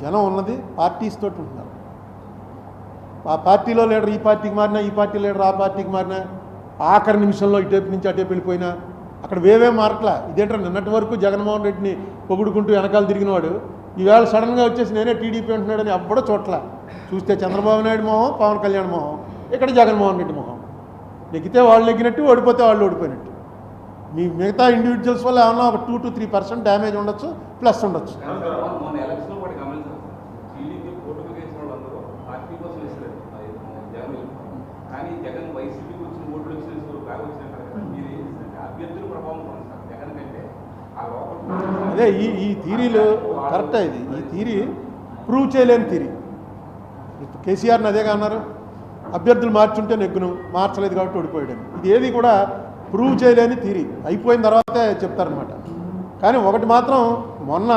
జనం ఉన్నది పార్టీస్ తోటి ఉంటున్నారు ఆ పార్టీలో లీడర్ ఈ పార్టీకి మారినా ఈ పార్టీ లీడర్ ఆ పార్టీకి మారినా ఆఖరి నిమిషంలో ఇటేపు నుంచి అటేపు వెళ్ళిపోయినా అక్కడ వేవే మారట్లా. ఇదేంటారు నిన్నటి వరకు జగన్మోహన్ రెడ్డిని పొగుడుకుంటూ వెనకాల తిరిగినవాడు ఈవేళ సడన్గా వచ్చేసి నేనే టీడీపీ అంటున్నాడని అప్పుడో చోట్ల చూస్తే చంద్రబాబు నాయుడు మొహం పవన్ కళ్యాణ్ మొహం ఇక్కడ జగన్మోహన్ రెడ్డి మొహం. నెగ్గితే వాళ్ళు నెగ్గినట్టు ఓడిపోతే వాళ్ళు ఓడిపోయినట్టు. మీ మిగతా ఇండివిజువల్స్ వల్ల ఏమన్నా ఒక two to three percent damage ఉండొచ్చు ప్లస్ ఉండొచ్చు మొన్న ఎలక్షన్లో కూడా గమనించారు టీడీపీ కోర్టుకు వేసిన వాళ్ళందరూ పార్టీ కోసం వేసారు జగన్ కానీ జగన్ వైసీపీకి వచ్చిన ఓట్లు వచ్చిన బాగా వచ్చినట్టు కదా మీరు ఏం చేశారంటే అభ్యర్థుల ప్రభావం కొనసాగు జగన్ కంటే ఆ లోపల అదే ఈ ఈ థీరీలు కరెక్ట్ ఇది. ఈ థీరీ ప్రూవ్ చేయలేని థీరీ కేసీఆర్ని అదేగా అన్నారు. అభ్యర్థులు మార్చుంటే నెగ్గును మార్చలేదు కాబట్టి ఓడిపోయాడు ఇది ఏది కూడా ప్రూవ్ చేయలేని థీరీ అయిపోయిన తర్వాతే చెప్తారనమాట కానీ ఒకటి మాత్రం మొన్న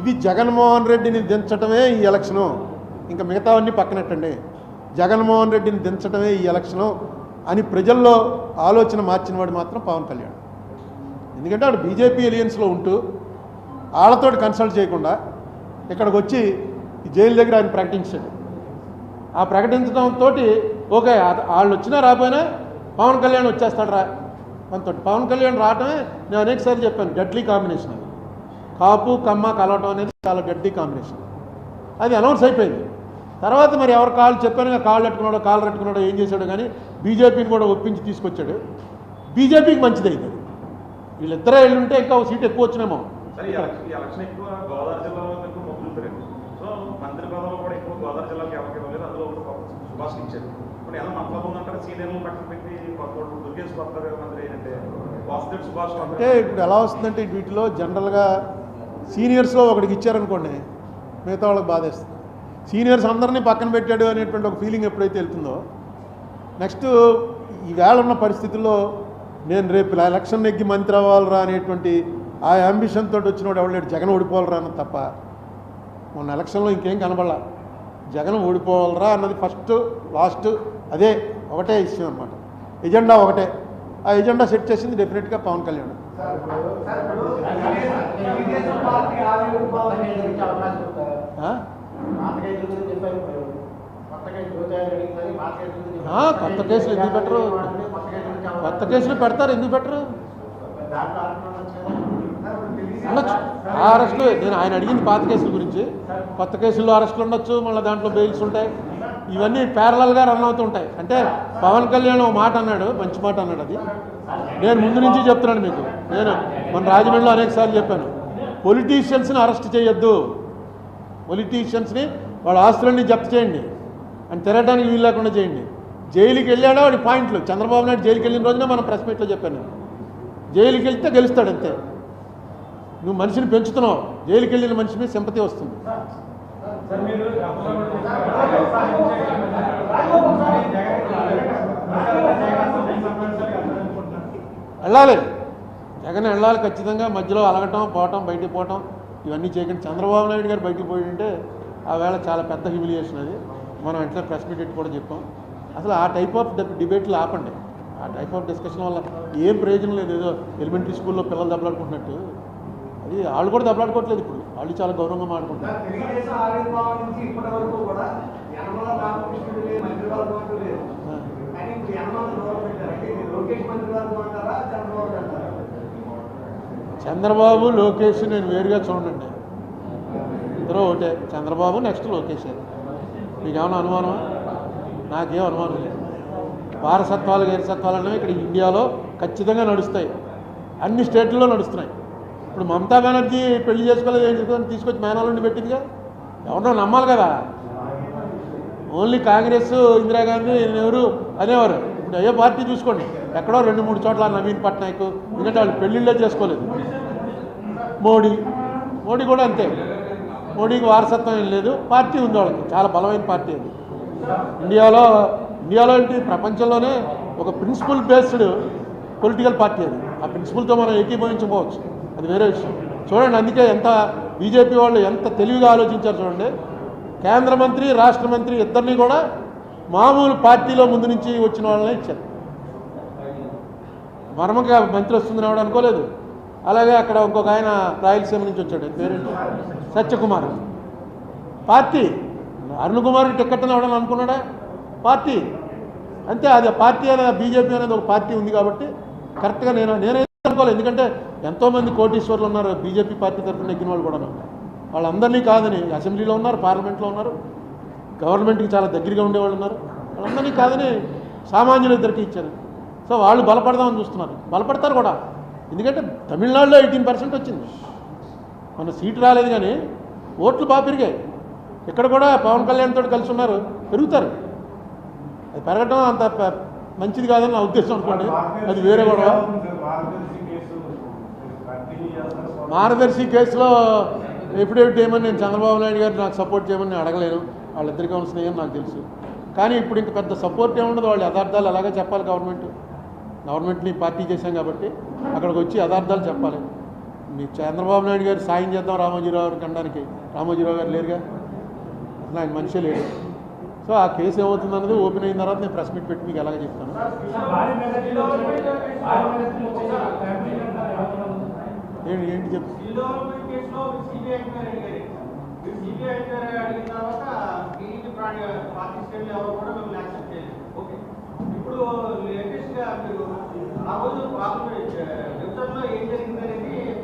ఇది జగన్మోహన్ రెడ్డిని దించటమే ఈ ఎలక్షను. ఇంకా మిగతావన్నీ పక్కనట్టండి. జగన్మోహన్ రెడ్డిని దించటమే ఈ ఎలక్షను అని ప్రజల్లో ఆలోచన మార్చినవాడు మాత్రం పవన్ కళ్యాణ్. ఎందుకంటే ఆడు బీజేపీ ఎలియన్స్లో ఉంటూ వాళ్ళతోటి కన్సల్ట్ చేయకుండా ఇక్కడికి వచ్చి జైలు దగ్గర ఆయన ప్రకటించాడు. ఆ ప్రకటించడంతో ఓకే వాళ్ళు వచ్చినా రాపోయినా పవన్ కళ్యాణ్ వచ్చేస్తాడు రా మనతో పవన్ కళ్యాణ్ రావటమే నేను అనేకసారి చెప్పాను డెడ్లీ కాంబినేషన్ అది. కాపు కమ్మ కలవటం అనేది చాలా డెడ్లీ కాంబినేషన్ అది అనౌన్స్ అయిపోయింది. తర్వాత మరి ఎవరు కాళ్ళు చెప్పాను కాళ్ళు పెట్టుకున్నాడో కాళ్ళు పెట్టుకున్నాడో ఏం చేశాడో కానీ బీజేపీని కూడా ఒప్పించి తీసుకొచ్చాడు. బీజేపీకి మంచిదైంది. వీళ్ళిద్దరే వెళ్ళుంటే ఇంకా ఒక సీట్ ఎక్కువ వచ్చినేమో. అంటే ఇప్పుడు ఎలా వస్తుందంటే వీటిలో జనరల్గా సీనియర్స్లో ఒకడికి ఇచ్చారనుకోండి మిగతా వాళ్ళకి బాధేస్తుంది. సీనియర్స్ అందరినీ పక్కన పెట్టాడు అనేటువంటి ఒక ఫీలింగ్ ఎప్పుడైతే వెళ్తుందో నెక్స్ట్ ఈవేళ ఉన్న పరిస్థితుల్లో నేను రేపు ఎలక్షన్ నెగ్గి మంత్రి అవ్వాలరా అనేటువంటి ఆ అంబిషన్ తోటి వచ్చినోడు ఎవడలేడు జగన్ ఓడిపోవాలరా అన్నది తప్ప. మొన్న ఎలక్షన్లో ఇంకేం కనబడలా. జగన్ ఓడిపోవాలరా అన్నది ఫస్ట్ లాస్ట్ అదే ఒకటే ఇష్యూ అనమాట ఎజెండా ఒకటే. ఆ ఎజెండా సెట్ చేసింది డెఫినెట్గా పవన్ కళ్యాణ్. తెలుగుదేశం పార్టీ కొత్త కేసులు ఎందుకు పెట్టరు? కొత్త కేసుల పెడతారు ఎందుకు పెట్టరు? ఉండొచ్చు ఆ అరెస్టులు నేను ఆయన అడిగింది పాత కేసుల గురించి. కొత్త కేసుల్లో అరెస్టులు ఉండొచ్చు మళ్ళీ దాంట్లో బెయిల్స్ ఉంటాయి. ఇవన్నీ ప్యారలల్గా రన్ అవుతుంటాయి అంటే పవన్ కళ్యాణ్ ఒక మాట అన్నాడు మంచి మాట అన్నాడు అది. నేను ముందు నుంచి చెప్తున్నాను మీకు. నేను మన రాజమండ్రిలో అనేకసార్లు చెప్పాను. పొలిటీషియన్స్ని అరెస్ట్ చేయొద్దు. పొలిటీషియన్స్ని వాళ్ళ ఆస్తులన్నీ జప్తు చేయండి. అని తిరగడానికి వీలు లేకుండా చేయండి. జైలుకి వెళ్ళాడో వాడి పాయింట్లు? చంద్రబాబు నాయుడు జైలుకి వెళ్ళిన రోజున మనం ప్రెస్ మీట్లో చెప్పాను. జైలుకి వెళ్తే గెలుస్తాడు అంతే. నువ్వు మనిషిని పెంచుతున్నావు. జైలుకి వెళ్ళిన మనిషి మీద సింపతి వస్తుంది. వెళ్ళాలి. జగన్ వెళ్ళాలి ఖచ్చితంగా. మధ్యలో అలగటం పోవటం బయటికి పోవటం ఇవన్నీ చేయకండి. చంద్రబాబు నాయుడు గారు బయటికి పోయి ఉంటే ఆ వేళ చాలా పెద్ద హ్యూమిలియేషన్ అది. మనం వెంటనే ప్రెస్ మీట్ కూడా చెప్పాం. అసలు ఆ టైప్ ఆఫ్ డిబేట్లు ఆపండి. ఆ టైప్ ఆఫ్ డిస్కషన్ వల్ల ఏం ప్రయోజనం లేదు. ఏదో ఎలిమెంటరీ స్కూల్లో పిల్లలు దెబ్బలాడుకుంటున్నట్టు. అది వాళ్ళు కూడా దెబ్బలాడుకోవట్లేదు ఇప్పుడు. వాళ్ళు చాలా గౌరవంగా మాట్లాడుకుంటున్నారు. చంద్రబాబు లోకేష్ నేను వేరుగా చూడండి. ఇద్దరు ఒకటే. చంద్రబాబు నెక్స్ట్ లోకేష్. మీకేమైనా అనుమానమా? నాకేం అనుమానం లేదు. వారసత్వాలు గైరసత్వాలు అనేవి ఇక్కడ ఇండియాలో ఖచ్చితంగా నడుస్తాయి. అన్ని స్టేట్లలో నడుస్తున్నాయి. ఇప్పుడు మమతా బెనర్జీ పెళ్ళి చేసుకోలేదు ఏం చేసుకోవాలని తీసుకొచ్చి మేనాలుండి పెట్టిందిగా? ఎవరినో నమ్మాలి కదా. ఓన్లీ కాంగ్రెస్ ఇందిరాగాంధీ నెహ్రూ అనేవారు. ఇప్పుడు అయ్యే పార్టీ చూసుకోండి. ఎక్కడో రెండు మూడు చోట్ల నవీన్ పట్నాయక్ ఎందుకంటే వాళ్ళు పెళ్ళిళ్ళే చేసుకోలేదు. మోడీ. మోడీ కూడా అంతే. మోడీకి వారసత్వం ఏం లేదు. పార్టీ ఉంది వాళ్ళకి. చాలా బలమైన పార్టీ అది. ఇండియాలో ఇండియాలో ఏంటి? ప్రపంచంలోనే ఒక ప్రిన్సిపల్ బేస్డ్ పొలిటికల్ పార్టీ అది. ఆ ప్రిన్సిపల్తో మనం ఏకీభవించకపోవచ్చు అది వేరే విషయం. చూడండి అందుకే ఎంత బీజేపీ వాళ్ళు ఎంత తెలివిగా ఆలోచించారు చూడండి. కేంద్ర మంత్రి రాష్ట్ర మంత్రి ఇద్దరిని కూడా మామూలు పార్టీలో ముందు నుంచి వచ్చిన వాళ్ళనే ఇచ్చారు. వర్మగా మంత్రి వస్తుందని రావడం అనుకోలేదు. అలాగే అక్కడ ఇంకొక ఆయన రాయలసీమ నుంచి వచ్చాడు. ఆయన పేరేంటి సత్యకుమార్. పార్టీ. అరుణ్ కుమార్ టిక్కెట్ అని అనుకున్నాడా? పార్టీ. అంతే అది పార్టీ అనేది బీజేపీ అనేది ఒక పార్టీ ఉంది కాబట్టి కరెక్ట్గా నేను నేనైతే అనుకోలేదు. ఎందుకంటే ఎంతోమంది కోటీశ్వర్లు ఉన్నారు బీజేపీ పార్టీ తరఫున ఎక్కిన వాళ్ళు కూడా వాళ్ళందరినీ కాదని అసెంబ్లీలో ఉన్నారు పార్లమెంట్లో ఉన్నారు గవర్నమెంట్కి చాలా దగ్గరగా ఉండేవాళ్ళు ఉన్నారు. వాళ్ళందరినీ కాదని సామాన్యులు ఇద్దరికి ఇచ్చారు. సో వాళ్ళు బలపడదామని చూస్తున్నారు. బలపడతారు కూడా. ఎందుకంటే తమిళనాడులో ఎయిటీన్ పర్సెంట్ వచ్చింది. మన సీటు రాలేదు కానీ ఓట్లు బాగా పెరిగాయి. ఇక్కడ కూడా పవన్ కళ్యాణ్ తోటి కలిసి ఉన్నారు పెరుగుతారు. అది పెరగడం అంత మంచిది కాదని నా ఉద్దేశం అనుకోండి. అది వేరే గొడవ. మార్గదర్శి కేసులో ఎఫిడేవిట్ చేయమని నేను చంద్రబాబు నాయుడు గారు నాకు సపోర్ట్ చేయమని నేను అడగలేను. వాళ్ళిద్దరికీ ఉన్న స్నేహం నాకు తెలుసు. కానీ ఇప్పుడు ఇంక పెద్ద సపోర్ట్ ఏముండదు. వాళ్ళు యథార్థాలు అలాగే చెప్పాలి గవర్నమెంట్. గవర్నమెంట్ని పార్టీ చేశాం కాబట్టి అక్కడికి వచ్చి యథార్థాలు చెప్పాలి. మీ చంద్రబాబు నాయుడు గారు సాయం చేద్దాం రామోజీరావు గారికి అనడానికి రామోజీరావు గారు లేరుగా? అసలు ఆయన మనిషే లేడు. సో ఆ కేసు ఏమవుతుంది అన్నది ఓపెన్ అయిన తర్వాత నేను ప్రెస్ మీట్ పెట్టి మీకు ఎలాగ చెప్తాను. ఏంటి ఏంటి చెప్తాను ఇప్పుడు లేటెస్ట్గా మీరు ఆ రోజు ఏం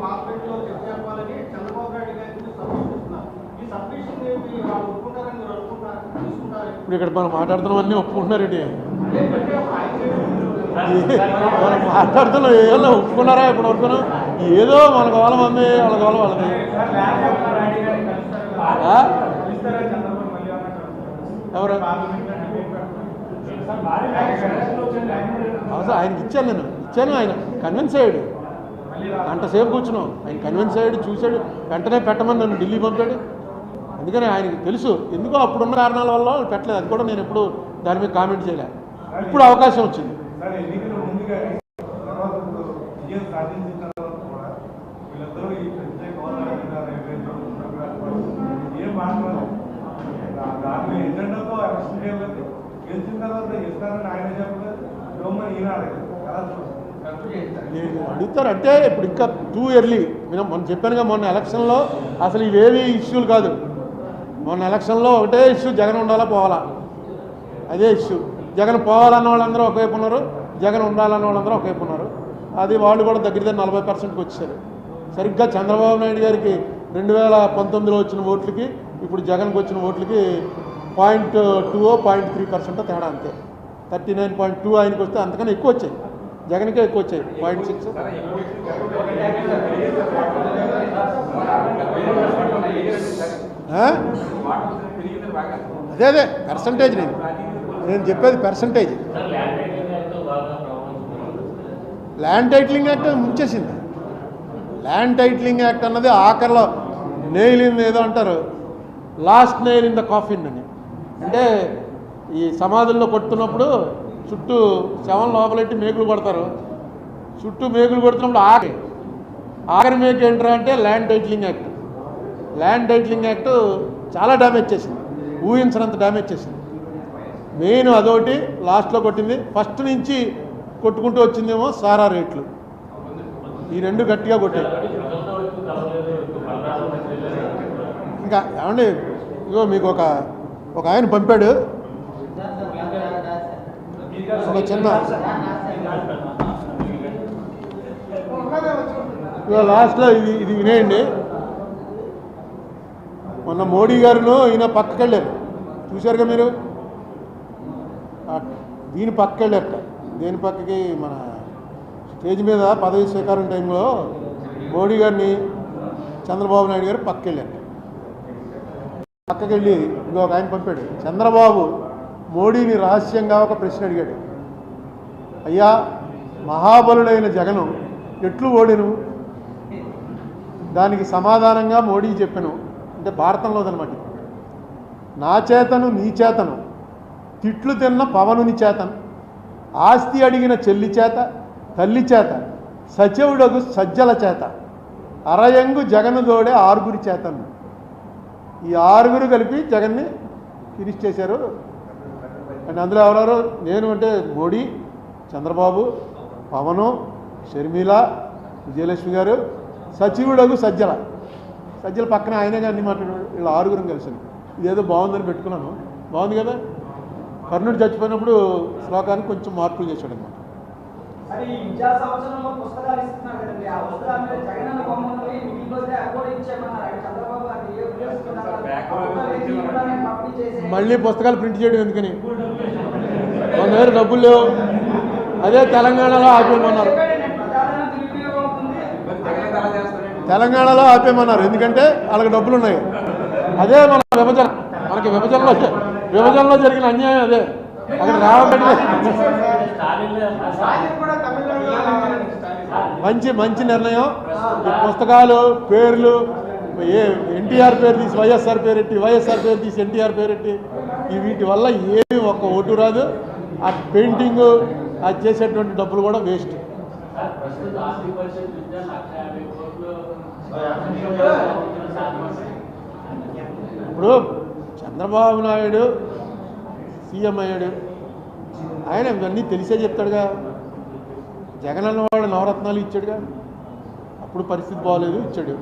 పార్లమెంట్లో చర్చ చెప్పాలని చంద్రబాబు నాయుడు గారికి సబ్మిషన్ ఇస్తున్నారు ఈ సబ్మిషన్ ఏంటి వాళ్ళు ఒప్పుకుంటారని మీరు అనుకుంటారు? తీసుకుంటారు? ఇప్పుడు ఇక్కడ మనం ఆయన చేయడం మనం మాట్లాడుతున్నాం ఏమన్నా ఒప్పుకున్నారా ఇప్పుడు వరకును? ఏదో మన గోల మంది వాళ్ళ గోల వాళ్ళది? ఎవరు? అవసరం ఆయనకి ఇచ్చాను నేను. ఇచ్చాను ఆయన. కన్విన్స్ అయ్యాడు. గంట సేపు కూర్చున్నాం. ఆయన కన్విన్స్ అయ్యాడు చూశాడు వెంటనే పెట్టమని నన్ను ఢిల్లీ పంపాడు. అందుకని ఆయనకి తెలుసు ఎందుకో అప్పుడున్న కారణాల వల్ల పెట్టలేదు. అది కూడా నేను ఎప్పుడు దాని మీద కామెంట్ చేయలే. ఇప్పుడు అవకాశం వచ్చింది. గెలిచిన తర్వాత ఇస్తారని ఆయన చెప్పలేదు. ఈయన నేను అడుగుతారు అంటే ఇప్పుడు ఇంకా టూ ఇయర్లీ నేను మొన్న చెప్పానుగా మొన్న ఎలక్షన్లో అసలు ఇవేవి ఇష్యూలు కాదు. మొన్న ఎలక్షన్లో ఒకటే ఇష్యూ జగన్ ఉండాలా పోవాలా? అదే ఇష్యూ. జగన్ పోవాలన్న వాళ్ళందరూ ఒకవైపు ఉన్నారు. జగన్ ఉండాలన్న వాళ్ళందరూ ఒకవైపు ఉన్నారు. అది వాళ్ళు కూడా దగ్గర దగ్గర నలభై పర్సెంట్కి వచ్చారు. సరిగ్గా చంద్రబాబు నాయుడు గారికి రెండు వేల పంతొమ్మిదిలో వచ్చిన ఓట్లకి ఇప్పుడు జగన్కి వచ్చిన ఓట్లకి point two point three percent తేడా అంతే. థర్టీ నైన్ పాయింట్ టూ ఆయనకి వస్తే అంతకన్నా ఎక్కువ వచ్చాయి. జగన్కే ఎక్కువ వచ్చాయి. పాయింట్ సిక్స్ అదే అదే పర్సంటేజ్ నేను. నేను చెప్పేది పర్సంటేజ్ ల్యాండ్ టైటిలింగ్ యాక్ట్ ముంచేసింది. ల్యాండ్ టైటిలింగ్ యాక్ట్ అన్నది ఆఖరిలో నెయిల్ ఏదో అంటారు. Last nail in the coffin అని. అంటే ఈ సమాధుల్లో కొట్టున్నప్పుడు చుట్టూ శవం లోపలెట్టి మేకులు కొడతారు. చుట్టూ మేకులు కొడుతున్నప్పుడు ఆఖరి ఆఖరి మేకు ఏంట్రా అంటే land titling act. Land titling act చాలా డ్యామేజ్ చేసింది. ఊహించినంత డ్యామేజ్ చేసింది. మెయిన్ అదొకటి లాస్ట్లో కొట్టింది. ఫస్ట్ నుంచి కొట్టుకుంటూ వచ్చిందేమో సారా రేట్లు. ఈ రెండు గట్టిగా కొట్టాయి. ఇంకా ఏమండి? ఇగో మీకు ఒక ఒక ఆయన పంపాడు. ఒక చిన్న. ఇలా లాస్ట్లో ఇది ఇది వినేయండి. మొన్న మోడీ గారును ఈయన పక్కకి వెళ్ళారు చూశారుగా మీరు? దీని పక్కకి వెళ్ళారట దేని పక్కకి? మన స్టేజ్ మీద పదవి స్వీకారం టైంలో మోడీ గారిని చంద్రబాబు నాయుడు గారు పక్కకి వెళ్ళారు పక్కకి వెళ్ళి ఇంకొక ఆయన పంపాడు. చంద్రబాబు మోడీని రహస్యంగా ఒక ప్రశ్న అడిగాడు. అయ్యా మహాబలుడైన జగను ఎట్లు ఓడిను? దానికి సమాధానంగా మోడీ చెప్పాను. అంటే భారతంలోదనమాట ఇది. నా చేతను నీ చేతను తిట్లు తిన్న పవనుని చేతను ఆస్తి అడిగిన చెల్లి చేత తల్లి చేత సచివుడగు సజ్జల చేత అరయంగు జగను దోడే ఆరుగురి చేతను. ఈ ఆరుగురు కలిపి జగన్ని ఫినిష్ చేశారు. అండ్ అందులో ఎవరెవరు? నేను అంటే మోడీ చంద్రబాబు పవను షర్మిల విజయలక్ష్మి గారు సచివుడగు సజ్జల. సజ్జల పక్కన ఆయనే అన్ని మాట్లాడాడు వీళ్ళు ఆరుగురం కలిసి ఇదేదో బాగుందని పెట్టుకున్నాను. బాగుంది కదా? కర్ణుడు చచ్చిపోయినప్పుడు శ్లోకానికి కొంచెం మార్పులు చేశాడు అనమాట మళ్ళీ పుస్తకాలు ప్రింట్ చేయడం ఎందుకని? మన దగ్గర డబ్బులు లేవు. అదే తెలంగాణలో ఆపేయమన్నారు. తెలంగాణలో ఆపేయమన్నారు. ఎందుకంటే వాళ్ళకి డబ్బులు ఉన్నాయి అదే మన విభజన. మనకి విభజనలో విభజనలో జరిగిన అన్యాయం అదే. అక్కడ రావబెట్టి మంచి మంచి నిర్ణయం. పుస్తకాలు పేర్లు ఏ ఎన్టీఆర్ పేరు తీసి వైఎస్ఆర్ పేరెట్టి వైఎస్ఆర్ పేరు తీసి ఎన్టీఆర్ పేరెట్టి ఈ వీటి వల్ల ఏమి ఒక్క ఓటు రాదు. ఆ పెయింటింగు అది చేసేటువంటి డబ్బులు కూడా వేస్ట్. ఇప్పుడు చంద్రబాబు నాయుడు సీఎం అయ్యాడు. ఆయన ఇవన్నీ తెలిసే చెప్తాడుగా. జగన్ అన్నవాడు నవరత్నాలు ఇచ్చాడుగా. అప్పుడు పరిస్థితి బాగోలేదు ఇచ్చాడు.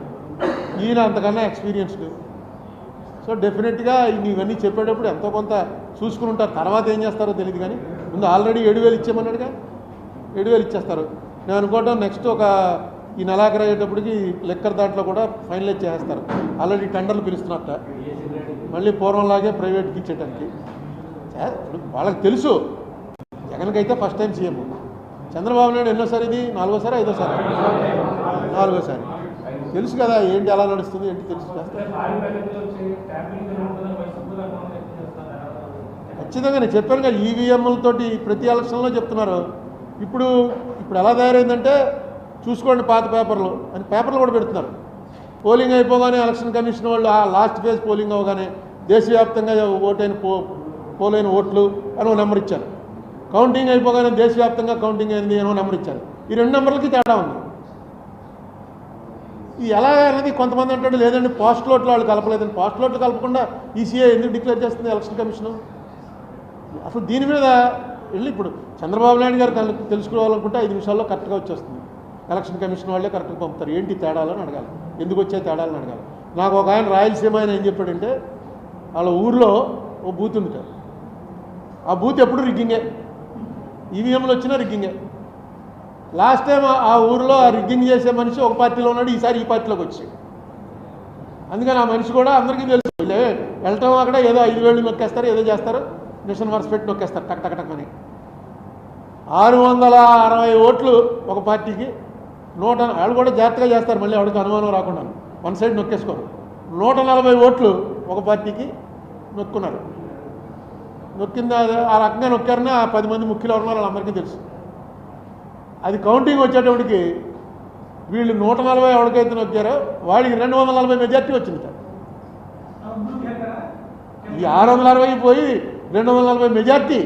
ఈయన అంతకన్నా ఎక్స్పీరియన్స్డ్ సో డెఫినెట్గా ఇవన్నీ చెప్పేటప్పుడు ఎంతో కొంత చూసుకుని ఉంటారు. తర్వాత ఏం చేస్తారో తెలియదు కానీ ముందు ఆల్రెడీ ఏడు వేలు ఇచ్చేమన్నాడుగా ఏడు వేలు ఇచ్చేస్తారు. నేను అనుకోవడం నెక్స్ట్ ఒక ఈ నెలాఖరు అయ్యేటప్పటికి లెక్కర్ దాంట్లో కూడా ఫైనలైజ్ చేస్తారు ఆల్రెడీ టెండర్లు పిలుస్తున్నట్ట. మళ్ళీ పూర్వంలాగే ప్రైవేట్కి ఇచ్చేటానికి ఇప్పుడు వాళ్ళకి తెలుసు. జగన్కి అయితే first time CM. Chandrababu Naidu ఎన్నోసారి ఇది? నాలుగోసారి ఐదోసారి? నాలుగోసారి. తెలుసు కదా ఏంటి ఎలా నడుస్తుంది ఏంటి తెలుసు ఖచ్చితంగా నేను చెప్పాను కదా ఈవీఎంలతోటి ప్రతి ఎలక్షన్లో చెప్తున్నారు. ఇప్పుడు ఇప్పుడు ఎలా తయారైందంటే చూసుకోండి పాత పేపర్లు అని పేపర్లు కూడా పెడుతున్నారు. పోలింగ్ అయిపోగానే ఎలక్షన్ కమిషన్ వాళ్ళు ఆ లాస్ట్ ఫేజ్ పోలింగ్ అవగానే దేశవ్యాప్తంగా ఓటైన పో పోలైన ఓట్లు అని నెంబర్ ఇచ్చారు. కౌంటింగ్ అయిపోగానే దేశవ్యాప్తంగా కౌంటింగ్ అయింది అని నెంబర్ ఇచ్చారు. ఈ రెండు నెంబర్లకి తేడా ఉంది. ఎలా అనేది కొంతమంది అంటాడు లేదండి పోస్ట్ లోట్లు వాళ్ళు కలపలేదని పోస్ట్ లోట్లు కలపకుండా ఈసీఐ ఎందుకు డిక్లేర్ చేస్తుంది ఎలక్షన్ కమిషన్? అసలు దీని మీద వెళ్ళి ఇప్పుడు చంద్రబాబు నాయుడు గారు కనుక తెలుసుకోవాలనుకుంటే ఐదు నిమిషాల్లో కరెక్ట్గా వచ్చేస్తుంది. ఎలక్షన్ కమిషన్ వాళ్ళే కరెక్ట్గా పంపుతారు. ఏంటి తేడాలని అడగాలి. ఎందుకు వచ్చే తేడాలని అడగాలి. నాకు ఒక ఆయన రాయలసీమ ఆయన ఏం చెప్పాడంటే వాళ్ళ ఊర్లో ఓ బూత్ ఉంది ఆ బూత్ ఎప్పుడు రిగ్గింగే ఈవీఎంలు వచ్చినా రిగ్గింగే లాస్ట్ టైం ఆ- ఊరిలో ఆ రిగ్గింగ్ చేసే మనిషి ఒక పార్టీలో ఉన్నాడు ఈసారి ఈ పార్టీలోకి వచ్చాడు. అందుకని ఆ మనిషి కూడా అందరికీ తెలుసు వెళ్ళటం అక్కడ ఏదో ఐదు వేలు నొక్కేస్తారు ఏదో చేస్తారు మిషన్ వర్స్ పెట్టి నొక్కేస్తారు టక్ టక్ టక్ అని. ఆరు వందల అరవై ఓట్లు ఒక పార్టీకి నూట వాళ్ళు కూడా జాగ్రత్తగా చేస్తారు మళ్ళీ ఎవరికి అనుమానం రాకుండా. వన్ సైడ్ నొక్కేసుకోరు. నూట నలభై ఓట్లు ఒక పార్టీకి నొక్కున్నారు. నొక్కింది ఆ రకంగా నొక్కారని ఆ పది మంది ముఖ్యులు ఎవరున్నారో వాళ్ళందరికీ తెలుసు. అది కౌంటింగ్ వచ్చేటప్పటికి వీళ్ళు నూట నలభై ఎవరికైతే వచ్చారో వాడికి రెండు వందల నలభై మెజార్టీ వచ్చింది సార్ ఈ ఆరు వందల అరవై పోయి రెండు వందల నలభై మెజార్టీ